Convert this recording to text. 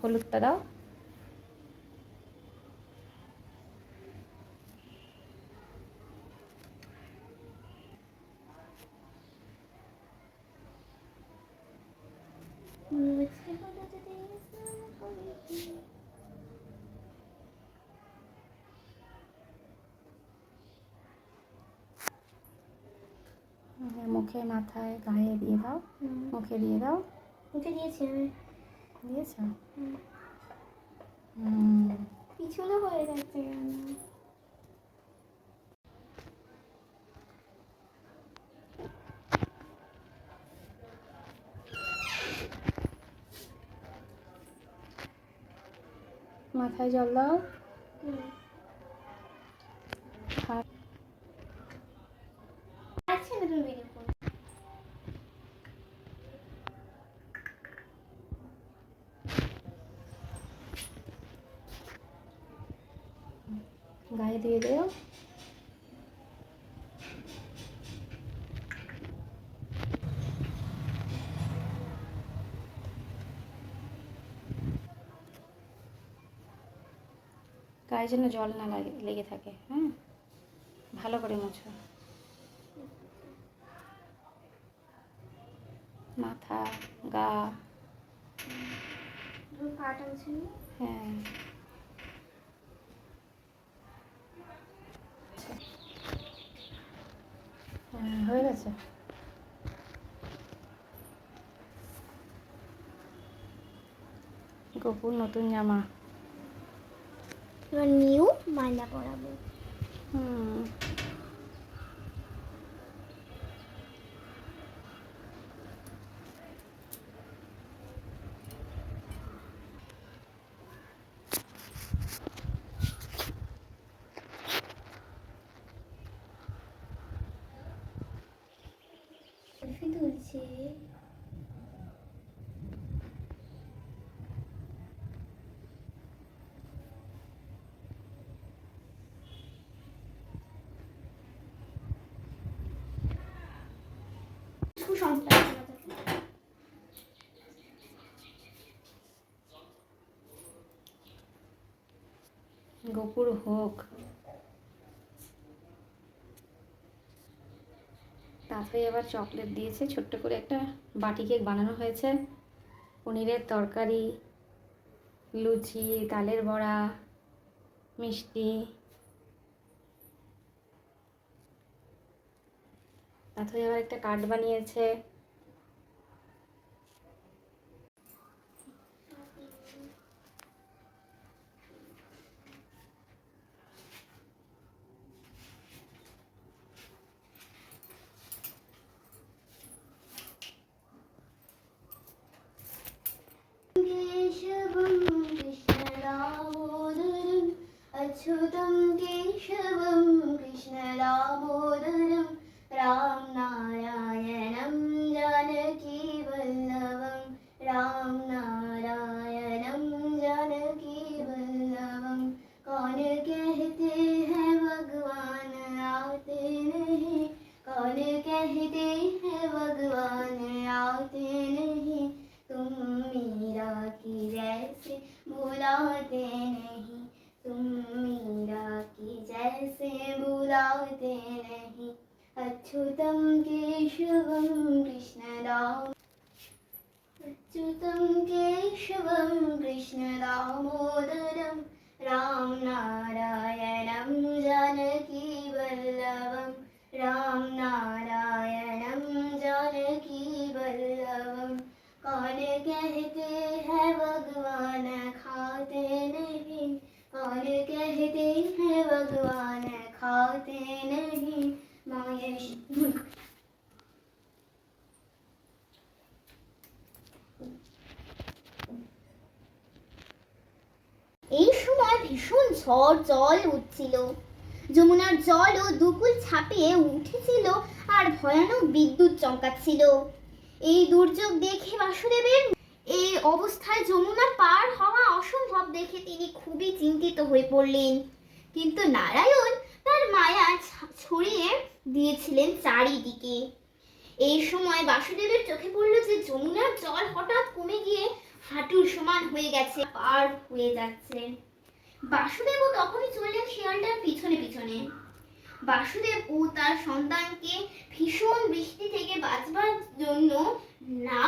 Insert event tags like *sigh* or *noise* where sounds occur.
হলুদটা দাও। মুখে মাথায় গায়ে দিয়ে দাও। মুখে দিয়ে দাও। মুখে দিয়েছি আমি। দিয়েছ? পিছনে হয়ে যাচ্ছে মাথায় জল দাও। আছে না তুমি গায়ে দিয়ে দিও। গায়ে যেন জল না লাগে লেগে থাকে হ্যাঁ? ভালো করে মোছো। মাথা গা। হ্যাঁ। হ্যাঁ হয়ে গেছে। গোপুর নতুন জামা। নিউ মালা পরাবো। হুম। গপুর হোক। তারপরে এবার চকলেট দিয়েছে, ছোট্ট করে একটা বাটি কেক বানানো হয়েছে। পনিরের তরকারি, লুচি, তালের বড়া, মিষ্টি। তারপরে আবার একটা কার্ড বানিয়েছে केशवं कृष्णदामोदरम् अच्युतं केशवं कृष्णदामोदरं कहते हैं, भगवान आते नहीं। तुम मीरा की जैसे बुलाते नहीं। तुम मीरा की जैसे बुलाते नहीं। अच्युतं केशवं कृष्णदाम अच्युतं केशवं कृष्णदामोदरं रामनारायणं जानकीवल्लभं रामनारायणं कौन कहते हैं भगवान खाते नहीं मायश *laughs* এই সময় ভীষণ ঝড় জল উঠছিল যমুনার জল ও দুকুল ছাপিয়ে উঠেছিল আর ভয়ানক বিদ্যুৎ চমকাচ্ছিল এই দুর্যোগ দেখে বাসুদেবের এই অবস্থায় যমুনা পার হওয়া অসম্ভব দেখে তিনি খুবই চিন্তিত হয়ে পড়লেন। কিন্তু নারায়ণ তার মায়া ছড়িয়ে দিয়েছিলেন চারিদিকে। এই সময় বাসুদেবের চোখে পড়ল যে যমুনার জল হঠাৎ কমে গিয়ে হাঁটুর সমান হয়ে গেছে, পার হয়ে যাচ্ছে। বাসুদেবও তখনই চললেন শিয়ালটার পিছনে পিছনে। বাসুদেব ও তার সন্তানকে ভীষণ বৃষ্টি থেকে বাঁচবার জন্য না